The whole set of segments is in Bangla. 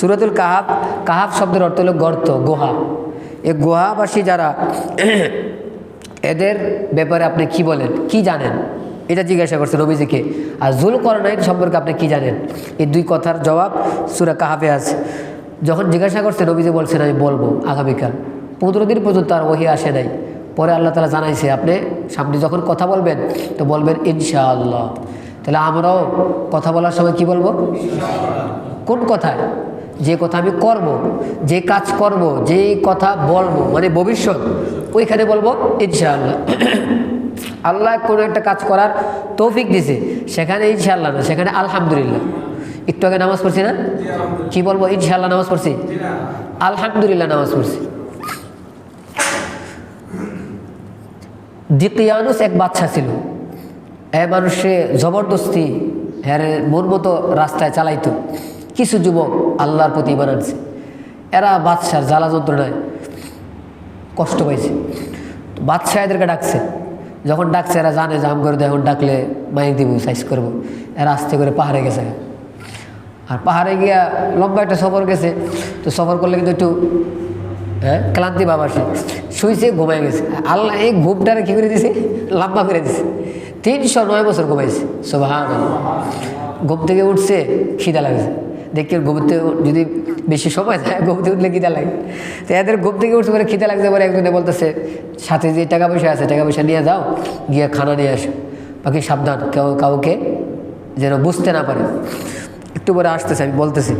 সুরতুল কাহাব কাহাব শব্দের অর্থ হলো গর্ত, গুহা। এ গুহাবাসী যারা এদের ব্যাপারে আপনি কি বলেন, কি জানেন? এটা জিজ্ঞাসা করছে নবীজিকে। আর জুল করনাইন সম্পর্কে আপনি কি জানেন? এই দুই কথার জবাব সুরা কাহাবে আছে। যখন জিজ্ঞাসা করছে, নবীজি বলছেন, আমি বলব আগামীকাল। পনেরো দিন পর্যন্ত আর ওহি আসে নাই। পরে আল্লাহ তালা জানাইছে, আপনি সামনে যখন কথা বলবেন, তো বলবেন ইনশাআল্লাহ। তাহলে আমরাও কথা বলার সময় কি বলব? কোন কথায়? যে কথা আমি করব, যে কাজ করব যে কথা বলব মানে ভবিষ্যৎ, ওইখানে বলব, ইনশাআল্লাহ। আল্লাহ কোনো একটা কাজ করার তৌফিক দিছে, সেখানে ইনশাআল্লাহ না, সেখানে আলহামদুলিল্লাহ। একটু আগে নামাজ পড়ছি না? কি বলব, ইনশাআল্লাহ নামাজ পড়ছি? আলহামদুলিল্লাহ নামাজ পড়ছি। দিকিয়ানুস এক বাচ্চা ছিল। এ মানুষে জবরদস্তি হ্যাঁ মন মতো রাস্তায় চালাইতো। কিছু যুবক আল্লাহর প্রতি ইমান আনছে। এরা বাদশার জ্বালা যন্ত্রণায় কষ্ট পাইছে। বাদশাহ এদেরকে ডাকছে। যখন ডাকছে, এরা জানে আম করে দেয় এখন ডাকলে মাইক দিব, সাইজ করব। এরা আস্তে করে পাহাড়ে গেছে। আর পাহাড়ে গিয়া লম্বা একটা সফর গেছে। তো সফর করলে কিন্তু একটু হ্যাঁ ক্লান্তি ভাব আসে। শুইছে ঘুমাই গেছে। আল্লাহ এই ঘুমটারে কী করে দিছে? লম্বা করে দিছে। তিনশো নয় বছর ঘুমাইছে। সোভান ঘুম থেকে উঠছে, খিদা লাগছে। দেখি ঘুমতে যদি বেশি সময় থাকে ঘুমতে উঠলে খিদা লাগে। তো এদের ঘুম থেকে উঠতে পারে, খিদা লাগছে পরে। একজনে বলতেছে, সাথে যে টাকা পয়সা আছে, টাকা পয়সা নিয়ে যাও, গিয়ে খানা নিয়ে আসো। বাকি সাবধান, কেউ কাউকে যেন বুঝতে না পারে। একটু পরে আসতেছে, আমি বলতেছি,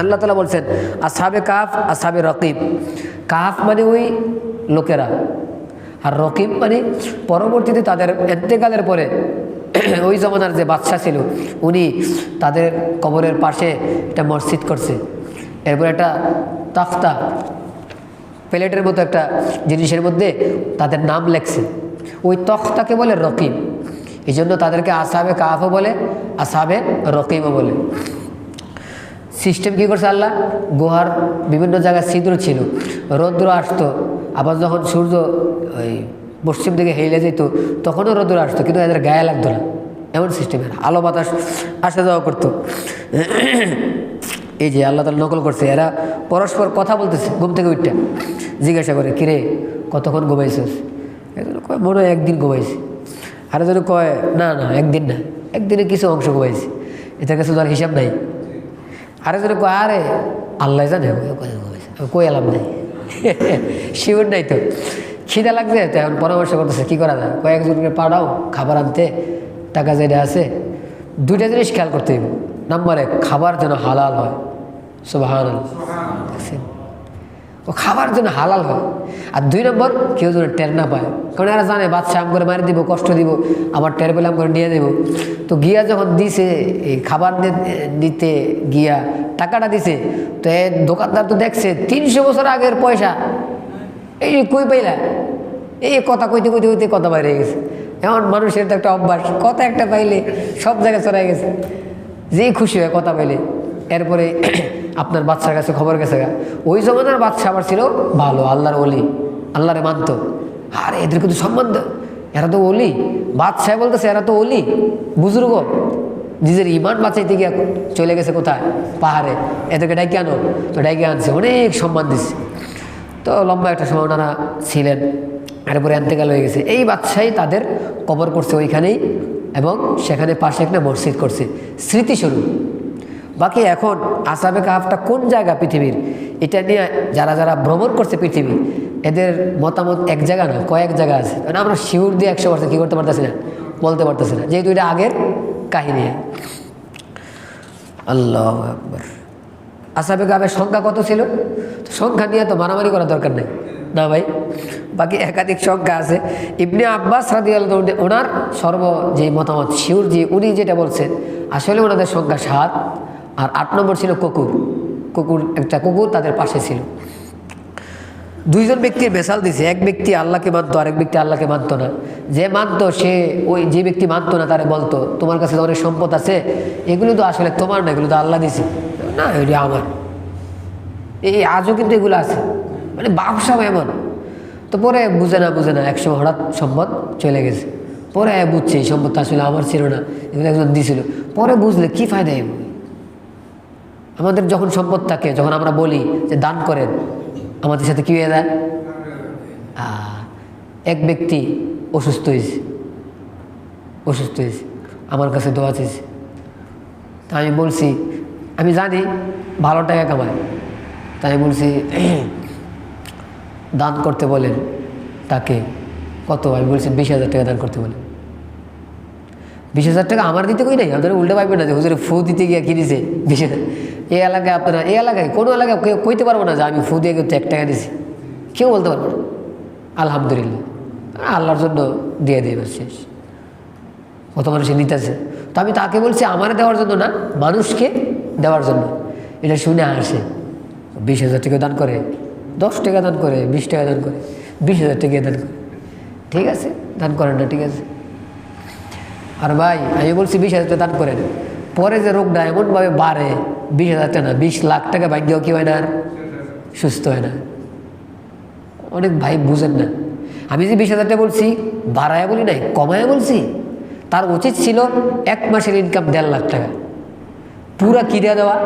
আল্লাহ তালা বলছেন আসাবে কাফ আসাবে রকিব। কাফ মানে ওই লোকেরা, আর রকিব মানে পরবর্তীতে তাদের এন্তেকালের পরে ওই জমানার যে বাচ্চা ছিল, উনি তাদের কবরের পাশে একটা মসজিদ করছে। এরপর একটা তাফতা, প্লেটের মতো একটা জিনিসের মধ্যে তাদের নাম লেখছে। ওই তখতাকে বলে রকিব এই জন্য তাদেরকে আসাবে কাফও বলে, আসাবে রকিবও বলে। সিস্টেম কী করছে আল্লাহ? গুহার বিভিন্ন জায়গায় ছিদ্র ছিল, রৌদ্র আসতো, আবার যখন সূর্য ওই পশ্চিম দিকে হেলে যেত তখনও রৌদ্র আসতো, কিন্তু এদের গায়ে লাগতো না। এমন সিস্টেমের আলো বাতাস আসা যাওয়া করতো। এই যে আল্লাহ তালা নকল করছে, এরা পরস্পর কথা বলতেছে, ঘুম থেকে উঠটা জিজ্ঞাসা করে, কিরে, কতক্ষণ ঘুমাইছিস? একজন কয়, মনে হয় একদিন ঘুমাইছি। আর একজন কয়, না না, একদিন না, একদিনে কিছু অংশ ঘুমাইছি। এটার কাছে তো আর হিসাব নাই। আরেকজনে কয়, আরে, আল্লাহ জানে কই এলাম নাই। শিওর নাই তো। খিদা লাগছে, তো এখন পরামর্শ করতেছে, কী করা যায়? কয়েকজনকে পাঠাও, খাবার আনতে, টাকা যেটা আছে, দুইটা জিনিস খেয়াল করতে হইব। নাম্বার এক, খাবার যেন হালাল হয়। সুবাহান দেখছেন? ও খাবার যেন হালাল হয়। আর দুই নম্বর, কেউ যেন টের না পায়। কারণ এরা জানে বাচ্চা আম করে মারি দিব, কষ্ট দিব, আবার টের পেলে আম করে নিয়ে দেবো তো গিয়া যখন দিছে, এই খাবার নিতে গিয়া টাকাটা দিছে, তো এ দোকানদার তো দেখছে, তিনশো বছর আগের পয়সা। এই কই পাইলা? এই কথা কইতে কইতে কইতে কথা বাইরে গেছে। এমন মানুষের তো একটা অভ্যাস, কথা একটা পাইলে সব জায়গায় চড়াই গেছে। যেই খুশি হয় কথা পাইলে এরপরে আপনার বাচ্চার কাছে খবর গেছে গা, ওই জমানার বাচ্চা আবার ছিল ভালো, আল্লাহর অলি আল্লাহরে মানত। আর এদের কিন্তু সম্মান এরা তো অলি বাদশাহ বলতেছে, এরা তো অলি বুজুর্গ। নিজের ইমান বাঁচাইতে গিয়ে চলে গেছে কোথায়? পাহাড়ে। এদেরকে ডাইকে আনো। তো ডাইকে আনছে, অনেক সম্মান দিচ্ছে তো লম্বা একটা সময় ওনারা ছিলেন। এরপরে এন্তেকাল হয়ে গেছে। এই বাদশাহী তাদের কবর করছে ওইখানেই এবং সেখানে পাশে একটা মসজিদ করছে। স্মৃতিস্বরূপ। বাকি এখন আসাবে কাহাফটা কোন জায়গা পৃথিবীর? এটা নিয়ে যারা যারা ভ্রমণ করছে পৃথিবী, এদের মতামত এক জায়গা না, কয়েক জায়গা আছে। মানে আমরা শিউর দিয়ে একশো পার্সেন্ট কী করতে পারতেছি না, বলতে পারতেছি না। যেহেতু এটা আগের কাহিনী। আল্লাহ আকবর। আসাবে কাবের সংখ্যা কত ছিল? সংখ্যা নিয়ে তো মারামারি করার দরকার নেই। না ভাই? বাকি একাধিক সংখ্যা আছে। ইবনে আব্বাস রাদি ওনার সর্ব যে মতামত, শিউর যে উনি যেটা বলছেন, আসলে ওনাদের সংখ্যা সাত, আর আট নম্বর ছিল কুকুর। কুকুর, একটা কুকুর তাদের পাশে ছিল। দুইজন ব্যক্তির মেশাল দিছে, এক ব্যক্তি আল্লাহকে মানতো, আরেক ব্যক্তি আল্লাহকে মানতো না। যে মানতো, সে ওই যে ব্যক্তি মানতো না, তারে বলতো, তোমার কাছে তো অনেক সম্পদ আছে, এগুলো তো আসলে তোমার না, এগুলো তো আল্লাহ দিছে। না এটা আমার। এই আজও কিন্তু এগুলো আছে। মানে ব্যবসা এমন তো পরে বুঝে না বুঝে না, একসময় হঠাৎ সম্পদ চলে গেছে। পরে বুঝছে এই সম্পদটা আসলে আমার ছিল না, এগুলো একজন দিছিল। পরে বুঝলে কি ফায়দা এগুলো আমাদের যখন সম্পদ থাকে, যখন আমরা বলি যে দান করেন, আমাদের সাথে কী হয়ে যায়? এক ব্যক্তি অসুস্থ হয়েছে। অসুস্থ হয়েছে। আমার কাছে দোয়া চেয়েছে। তা আমি বলছি, আমি জানি ভালো টাকা কামায়। তাই বলছি দান করতে বলেন, তাকে কত? আমি বলছি বিশ হাজার টাকা দান করতে বলেন। বিশ হাজার টাকা আমার দিতে কই নাই? আপনারা উল্টে পাইবেন না যে হুজুরে ফু দিতে গিয়ে কিনেছে বিশ হাজার। এলাকায় আপনারা, এই এলাকায়, কোনো এলাকায় কেউ কইতে পারব না যে আমি ফু দিয়ে কিন্তু এক টাকা দিছি। কেউ বলতে পারব না। আলহামদুলিল্লাহ। আল্লাহর জন্য দিয়ে এবার শেষ। কত মানুষে নিতেছে তো আমি তাকে বলছি, আমার দেওয়ার জন্য না, মানুষকে দেওয়ার জন্য। এটা শুনে আসে। বিশ হাজার টাকা দান করে। দশ টাকা দান করে, বিশ টাকা দান করে, বিশ হাজার টাকা দান করে। ঠিক আছে? দান করেন না, ঠিক আছে? আর ভাই, আমি বলছি বিশ হাজার টাকা দান করেন। পরে যে রোগটা এমনভাবে বাড়ে, বিশ হাজার টাকা না, বিশ লাখ টাকা ভাগ্যও কি হয় না আর? সুস্থ হয় না। অনেক ভাই বুঝেন না। আমি যে বিশ হাজার টাকা বলছি, বাড়ায় বলি নাই, কমায় বলছি, তার উচিত ছিল এক মাসের ইনকাম দেড় লাখ টাকা। পুরা কি দিয়ে দেওয়া?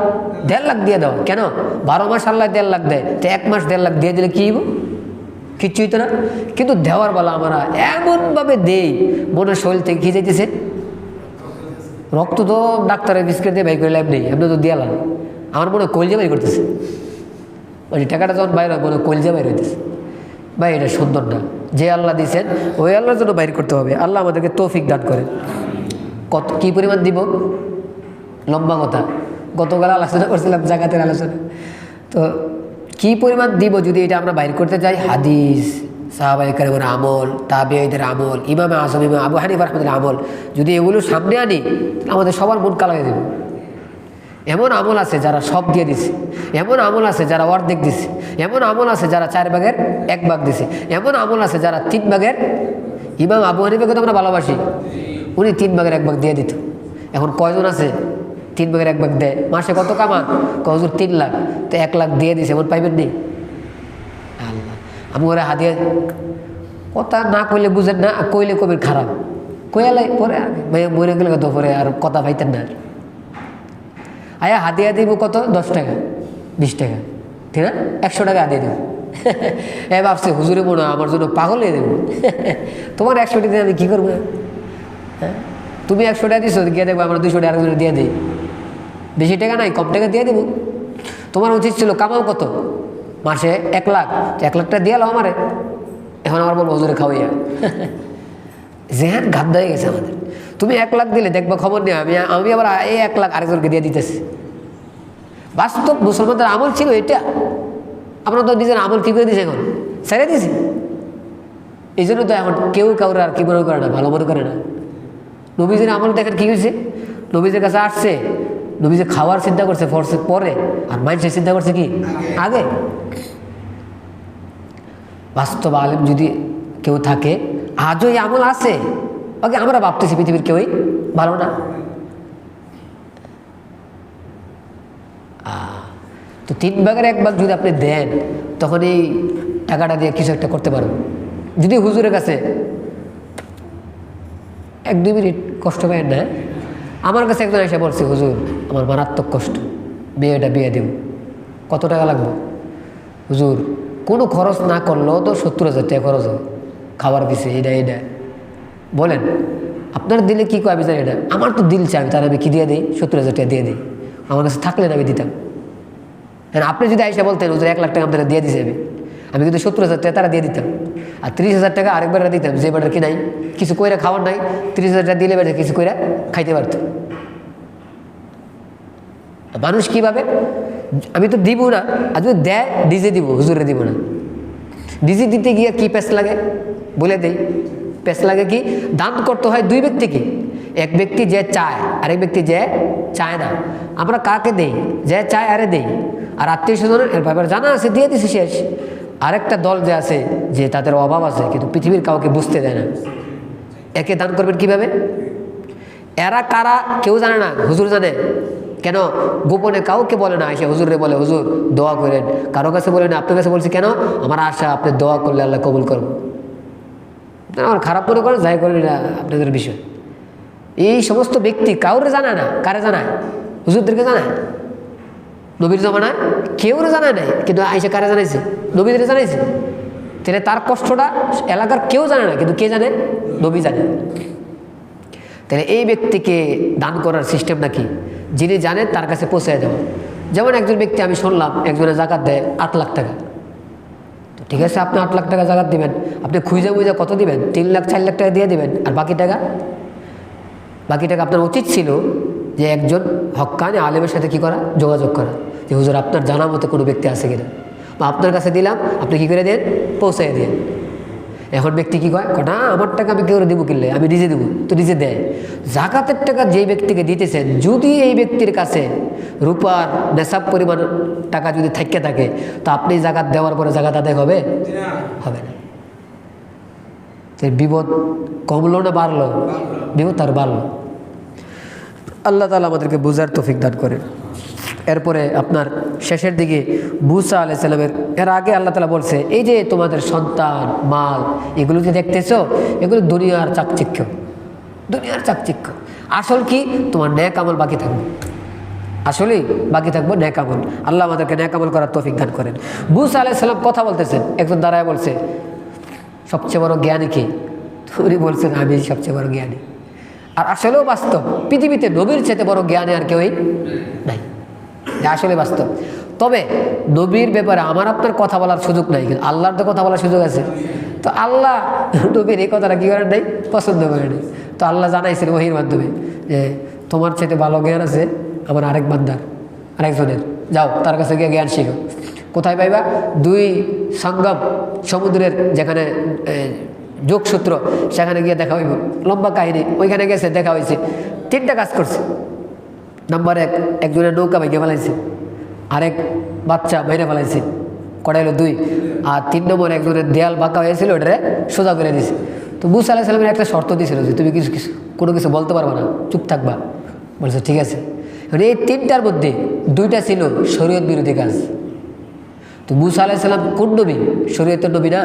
দেড় লাখ দিয়ে দেওয়া। কেন? বারো মাস আল্লাহ দেড় লাখ দেয়। তো এক মাস দেড় লাখ দিয়ে দিলে কী হইব? কিচ্ছুই তো না। কিন্তু দেওয়ার বেলা আমরা এমনভাবে দেই, মনে শরীর থেকে কী যাইতেছে? রক্ত তো ডাক্তারের বিস্কুট দিয়ে বাই করে লাভ নেই। আপনি তো দিয়ালাম। আমার মনে কলজা বাই করতেছে। মানে টাকাটা যখন বাইর হয়, মনে কলজা বাইর হইতেছে। ভাই, এটা সুন্দর না। যে আল্লাহ দিয়েছেন, ওই আল্লাহর জন্য বাইর করতে হবে। আল্লাহ আমাদেরকে তৌফিক দান করেন। কত কী পরিমাণ দিব? লম্বা কথা। গতকাল আলোচনা করছিলাম জাগাতের আলোচনা। তো কি পরিমাণ দিব যদি এটা আমরা বাইর করতে চাই? হাদিস সাহাবাই কারিমের আমল তাবিয়াইদের আমল, ইমাম আসম ইমাম আবু হানিফ রহমদের আমল। যদি এগুলো সামনে আনি আমাদের সবার মন কালা হয়ে দেবে এমন আমল আছে যারা সব দিয়ে দিছে। এমন আমল আছে যারা অর্ধেক দিছে। এমন আমল আছে যারা চার ভাগের এক ভাগ দিছে। এমন আমল আছে যারা তিন ভাগের ইমাম আবু হানিফাকে তো আমরা ভালোবাসি। উনি তিন ভাগের এক ভাগ দিয়ে দিত। এখন কয়জন আছে? তিন ভাগের এক ভাগ দেয়। মাসে কত কামান কজুর তিন লাখ। তো এক লাখ দিয়ে দিছে, এমন পাইবেন নেই আল্লাহ। আমি ওরা হাতিয়ে কথা না কইলে বুঝেন না কইলে কবির খারাপ। কইয়ালাই পরে ভাইয়া মরে গেলে কত, পরে আর কথা পাইতেন না। আয়া হাতিয়া দিব কত? দশ টাকা, বিশ টাকা। ঠিক না? একশো টাকা হাতিয়ে দেবো। এ ভাবছে, হুজুরে মনে আমার জন্য পাগল হয়ে দেবো। তোমার একশো টাকা আমি কী করব? হ্যাঁ? তুমি একশো টাকা দিছো, গিয়ে দেখব আমরা দুশো টাকা দিয়ে দিই। বেশি টাকা নাই, কম টাকা দিয়ে দেবো। তোমার উচিত ছিল কামাও কত? মাসে এক লাখ। এক লাখটা দিয়ে এলো আমারে। এখন আমার বলব হুজুরে খাওয়াইয়া জেহান গাদ্দা হয়ে গেছে আমাদের। তুমি এক লাখ দিলে, দেখবা খবর নেই। আমি আমি আবার এই এক লাখ আরেকজনকে দিয়ে দিতেছি। বাস্তব মুসলমানদের আমল ছিল এটা। আমরা তো নিজের আমল কী করে দিছি এখন? ছেড়ে দিছি। এই জন্য তো এখন কেউ কাউরে আর কি মনে করে না, ভালো মনে করে না। নবীজির আমল দেখেন কী হয়েছে? নবীজের কাছে আসছে নবীজে খাওয়ার চিন্তা করছে ফরসে পরে, আর মানুষের চিন্তা করছে কি? আগে। বাস্তব আলেম যদি কেউ থাকে, আজও এই আমল আছে। ওকে, আমরা ভাবতেছি পৃথিবীর কেউই ভালো না। তো তিন ভাগের এক ভাগ যদি আপনি দেন, তখন এই টাকাটা দিয়ে কিছু একটা করতে পারবেন। যদি হুজুরের কাছে এক দুই মিনিট কষ্ট পায় না, আমার কাছে একজন এসে বলছে, হুজুর আমার মারাত্মক কষ্ট। বিয়েটা বিয়ে দেব। কত টাকা লাগবে? হুজুর, কোনো খরচ না করলেও তো সত্তর হাজার টাকা খরচ হবে। খাবার পিছে এটা এটা। বলেন, আপনার দিলে কী কয় আমি জানি না। আমার তো দিল চাই, আমি আমি কী দিয়ে দিই? সত্তর হাজার টাকা দিয়ে দিই। আমার কাছে থাকলেন আমি দিতাম। হ্যাঁ আপনি যদি আইসা বলতেন, হুজুর, এক লাখ টাকা আপনারা দিয়ে দিছে আমি। আমি কিন্তু সত্তর হাজার টাকা তারা দিয়ে দিতাম। আর তিরিশ হাজার টাকা আরেকবার দিতাম, যে বেটার কি নাই, কিছু কইরা খাওয়ার নাই, তিরিশ হাজার টাকা দিলে বেটার কিছু কইরা খাইতে পারত। মানুষ কীভাবে? আমি তো দিব না। আর যদি দেয়, ডিজে দিব, হুজুরে দিব না। ডিজে দিতে গিয়ে কি পেস লাগে? বলে দেই। পেস লাগে কি? দান করতে হয় দুই ব্যক্তিকে। এক ব্যক্তি যে চায়, আরেক ব্যক্তি যে চায় না। আমরা কাকে দেই? যে চায়, আরে দেই। আর আত্মীয় স্বজনের ব্যাপারে জানা আছে, দিয়ে দিছি শেষ। আরেকটা দল যে আছে, যে তাদের অভাব আছে, কিন্তু পৃথিবীর কাউকে বুঝতে দেয় না। একে দান করবেন কীভাবে? এরা কারা? কেউ জানে না। হুজুর জানে। কেন? গোপনে কাউকে বলে না এসে হুজুরে বলে, হুজুর, দোয়া করেন। কারও কাছে বলে না, আপনার কাছে বলছি কেন? আমার আশা, আপনি দোয়া করলে আল্লাহ কবুল করব আমার খারাপ মনে করেন, যাই করেন এটা আপনাদের বিষয়। এই সমস্ত ব্যক্তি কাউরে জানায় না, কারে জানায়? হুজুরদেরকে জানায়? নবীর জমানায়? কেউ জানায় নাই, কিন্তু আইসা কারে জানাইছে? নবীদের জানাইছে? তাহলে তার কষ্টটা এলাকার কেউ জানে না, কিন্তু কে জানে? নবী জানে। তাহলে এই ব্যক্তিকে দান করার সিস্টেম কি? যিনি জানেন তার কাছে পৌঁছে দেওয়া যেমন একজন ব্যক্তি আমি শুনলাম একজনের জাকাত দেয় আট লাখ টাকা। তো ঠিক আছে, আপনি আট লাখ টাকা জাকাত দিবেন। আপনি খুঁজে বুঝে কত দিবেন? তিন লাখ, চার লাখ টাকা দিয়ে দিবেন। আর বাকি টাকা? বাকি টাকা আপনার উচিত ছিল যে একজন হক্কানি আলেমের সাথে কি করা? যোগাযোগ করা। যে হুজুর, আপনার জানা মতো কোনো ব্যক্তি আছে কিনা? বা আপনার কাছে দিলাম, আপনি কি করে দেন? পৌঁছাই দেন। এখন ব্যক্তি কি কয়? না, আমার টাকা আমি কেউ দেবো কিনলে? আমি নিজে দেবো। তো নিজে দেয়। জাকাতের টাকা যেই ব্যক্তিকে দিতেছেন, যদি এই ব্যক্তির কাছে রূপার নেশাব পরিমাণ টাকা যদি থাকে থাকে, তো আপনি জাকাত দেওয়ার পরে জাকাত আদায় হবে? হবে না। বিপদ কমলো না বাড়লো? বিপদ তার বাড়লো। আল্লাহ তালা আমাদেরকে বুঝার তৌফিক দান করেন। এরপরে আপনার শেষের দিকে বুসা আলাই সাল্লামের এর আগে আল্লাহ তালা বলছে, এই যে তোমাদের সন্তান, মাল, এগুলো যে দেখতেছ, এগুলো দুনিয়ার চাকচিক্য। দুনিয়ার চাকচিক্য। আসল কি? তোমার ন্যাক আমল বাকি থাকবে। আসলেই বাকি থাকব ন্যাক আমল। আল্লাহ আমাদেরকে ন্যাক আমল করার তৌফিক দান করেন। বুসা আলাই সাল্লাম কথা বলতেছেন। একজন দাঁড়ায় বলছে, সবচেয়ে বড় জ্ঞানী কে? উনি বলছেন, আমি সবচেয়ে বড় জ্ঞানী। আর আসলেও বাস্তব, পৃথিবীতে নবীর চেতে বড় জ্ঞানী আর কেউই নাই। আসলে বাস্তব। তবে নবীর ব্যাপারে আমার আপনার কথা বলার সুযোগ নাই, কিন্তু আল্লাহর তো কথা বলার সুযোগ আছে। তো আল্লাহ নবীর এই কথাটা কী করেন নাই? পছন্দ করে নাই। তো আল্লাহ জানাইছেন ওহির মাধ্যমে যে, তোমার চেতে ভালো জ্ঞান আছে আমার আরেক বান্দার, আরেকজনের। যাও, তার কাছে গিয়ে জ্ঞান শিখো। কোথায় পাইবা? দুই সঙ্গম সমুদ্রের যেখানে যোগসূত্র, সেখানে গিয়ে দেখা হইব। লম্বা কাহিনী, ওইখানে গেছে, দেখা হয়েছে তিনটা কাজ করছে। নাম্বার এক, একজনের নৌকা ভেঙে ফেলাইছে। আরেক বাচ্চা মেরে ফেলাইছে। কটা হলো দুই। আর তিন নম্বর একজনের দেয়াল বাঁকা হয়েছিল, ওটারে সোজা করে দিছে। তো মুসা আলাহ সালামের একটা শর্ত দিয়েছিল যে, তুমি কিছু কিছু, কোনো কিছু বলতে পারবে না, চুপ থাকবা। বলছে, ঠিক আছে। এই তিনটার মধ্যে দুইটা ছিল শরীয়ত বিরোধী কাজ। তো মুসা আলাহ সাল্লাম কোন নবী? শরীয়তের নবী না?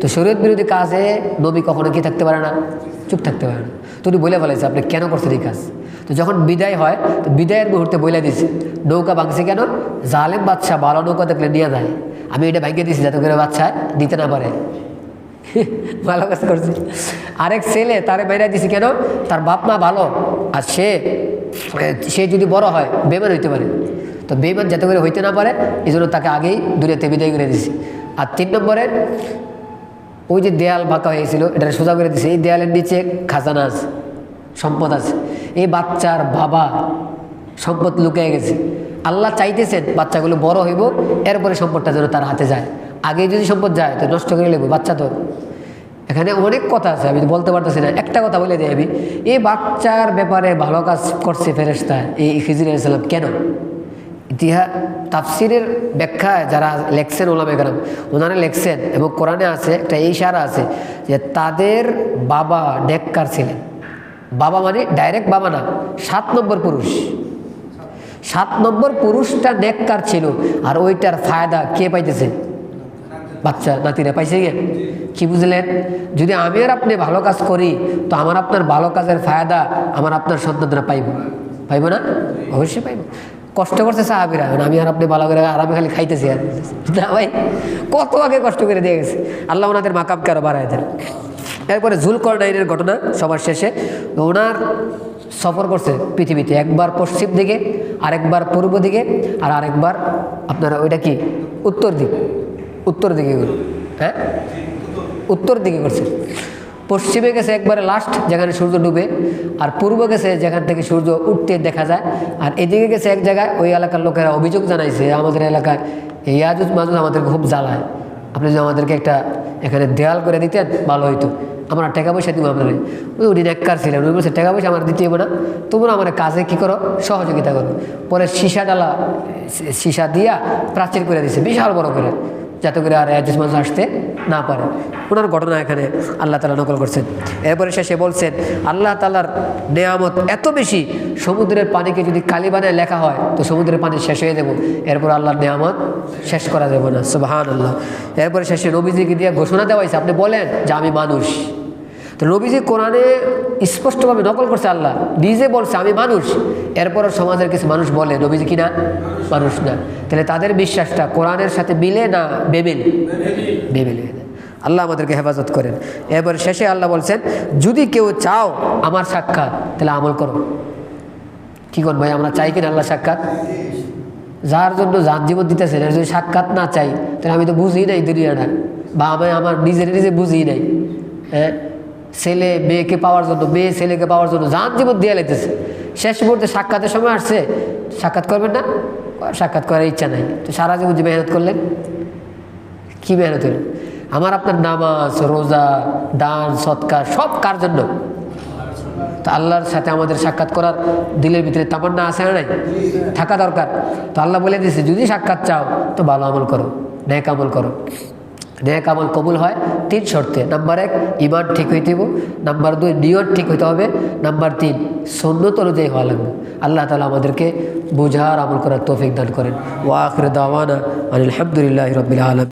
তো শরীয়ত বিরোধী কাজে নবী কখনো কি থাকতে পারে না? চুপ থাকতে পারে না। তো উনি বলে ফেলেছে, আপনি কেন করছেন এই কাজ? তো যখন বিদায় হয়, তো বিদায়ের মুহূর্তে বলে দিছে নৌকা ভাঙছে কেন? জালেম বাচ্চা ভালো নৌকা দেখলে নিয়ে যায়। আমি এটা ভাঙিয়ে দিয়েছি যাতে করে বাচ্চা নিতে না পারে। ভালো কাজ করছে। আরেক ছেলে তারে বেড়ে দিছে কেন? তার বাপ মা ভালো, আর সে সে যদি বড় হয়, বেমার হইতে পারে। তো বেমান যাতে করে হইতে না পারে এই জন্য তাকে আগেই দূরেতে বিদায় করে দিছি। আর তিন নম্বরে, ওই যে দেয়াল বাঁকা হয়েছিল এটা সোজা করে দিছে। এই দেয়ালের নিচে খাজানা আছে, সম্পদ আছে। এই বাচ্চার বাবা সম্পদ লুকিয়ে গেছে। আল্লাহ চাইতেছেন বাচ্চাগুলো বড় হইব, এরপরে সম্পদটা যেন তার হাতে যায়। আগে যদি সম্পদ যায়, তো নষ্ট করে নেব বাচ্চা তো। এখানে অনেক কথা আছে, আমি বলতে পারতেছি না। একটা কথা বলে দিই আমি। এই বাচ্চার ব্যাপারে ভালো কাজ করছে ফেরেস্তা এই খিজির আলাইসাল্লাম কেন? ইতিহাস তাফসিরের ব্যাখ্যায় যারা লেখছেন ওলামে কালাম ওনারা লেখছেন এবং কোরআনে আছে, একটা এই সারা আছে যে তাদের বাবা নেককার ছিলেন। বাবা মানে ডাইরেক্ট বাবা না, সাত নম্বর পুরুষ। সাত নম্বর পুরুষটা নেককার ছিল, আর ওইটার ফায়দা কে পাইতেছে? বাচ্চা, নাতিরা, পাইছে গিয়ে কি বুঝলেন? যদি আমি আর আপনি ভালো কাজ করি, তো আমার আপনার ভালো কাজের ফায়দা, আমার আপনার সন্তানরা পাইব। পাইব না? অবশ্যই পাইব। কষ্ট করছে সাহাবিরা। আমি আর আপনি ভালো করে আরামে খালি খাইতেছি আর। না ভাই, কত আগে কষ্ট করে দিয়ে গেছে। আল্লাহ ওনাদের মাকামকে আরও বাড়ায় দেন। এরপরে জুলকর নাইনের ঘটনা সবার শেষে। ওনার সফর করছে পৃথিবীতে, একবার পশ্চিম দিকে, আরেকবার পূর্ব দিকে, আর আরেকবার আপনারা ওইটা কি? উত্তর দিক। উত্তর দিকে হ্যাঁ? উত্তর দিকে করছে। পশ্চিমে গেছে একবারে লাস্ট যেখানে সূর্য ডুবে, আর পূর্ব গেছে যেখান থেকে সূর্য উঠতে দেখা যায়। আর এদিকে গেছে এক জায়গায়, ওই এলাকার লোকেরা অভিযোগ জানাইছে, আমাদের এলাকায় ইয়াজুজ মাজুজ আমাদেরকে খুব জ্বালায়। আপনি যদি আমাদেরকে একটা এখানে দেয়াল করে দিতেন, ভালো হইতো। আমরা টাকা পয়সা দিব আপনার উনি নেককার ছিলেন, উনি বলছে, টাকা পয়সা আমার দিতে হবে না। তোমরা আমার কাজে কি করো? সহযোগিতা করো। পরে সীসা ডালা, সীসা দিয়া প্রাচীর করে দিছে, বিশাল বড় করে। যাতে করে আর এজিস মানুষ আসতে না পারে। ওনার ঘটনা এখানে আল্লাহ তালা নকল করছেন। এরপরে শেষে বলছেন, আল্লাহ তালার নেয়ামত এত বেশি, সমুদ্রের পানিকে যদি কালি বানায় লেখা হয়, তো সমুদ্রের পানি শেষ হয়ে যাব। এরপর আল্লাহর নেয়ামত শেষ করা যাবে না। সুবাহান আল্লাহ এরপরে শেষে নবীজিকে দিয়ে ঘোষণা দেওয়া হয়েছে। আপনি বলেন যে আমি মানুষ। তো নবীজি কোরআনে স্পষ্টভাবে নকল করছে আল্লাহ, নিজে বলছে, আমি মানুষ। এরপরও সমাজের কিছু মানুষ বলে নবীজি কি না মানুষ না। তাহলে তাদের বিশ্বাসটা কোরআনের সাথে মিলে না বেমিল? বেমিল। আল্লাহ আমাদেরকে হেফাজত করেন। এবার শেষে আল্লাহ বলছেন, যদি কেউ চাও আমার সাক্ষাৎ, তাহলে আমল করো। কি করুন ভাই, আমরা চাই কিনা আল্লাহ সাক্ষাৎ? যার জন্য যান জীবন দিতেছেন যদি সাক্ষাৎ না চাই, তাহলে আমি তো বুঝি নাই দুনিয়াটা, বা আমি আমার নিজের নিজে বুঝি নাই হ্যাঁ? ছেলে মেয়েকে পাওয়ার জন্য, মেয়ে ছেলেকে পাওয়ার জন্য যান জীবন দিয়ে লাইতেছে শেষ মুহূর্তে সাক্ষাতের সময় আসছে। সাক্ষাৎ করবেন না? সাক্ষাৎ করার ইচ্ছা নাই। তো সারা জীবন যে মেহনত করলেন? কী মেহনত হলো? আমার আপনার নামাজ, রোজা, দান, সৎকার সব কার জন্য? তো আল্লাহর সাথে আমাদের সাক্ষাৎ করার দিলের ভিতরে তামান্না আছে না নাই? থাকা দরকার। তো আল্লাহ বলে দিয়েছে, যদি সাক্ষাৎ চাও, তো ভালো আমল করো, ন্যাক আমল করো। ন্যাক আমল কবুল হয়। তিন শর্তে। নাম্বার এক ইমান ঠিক হইতে হইব। নাম্বার দুই, নিয়ত ঠিক হইতে হবে। নাম্বার তিন সন্ন্যত অনুযায়ী হওয়া লাগবে। আল্লাহ তালা আমাদেরকে বোঝার আমল করার তৌফিক দান করেন। ওয়াখির দাওয়ানা আলহামদুলিল্লাহ রবিল আলম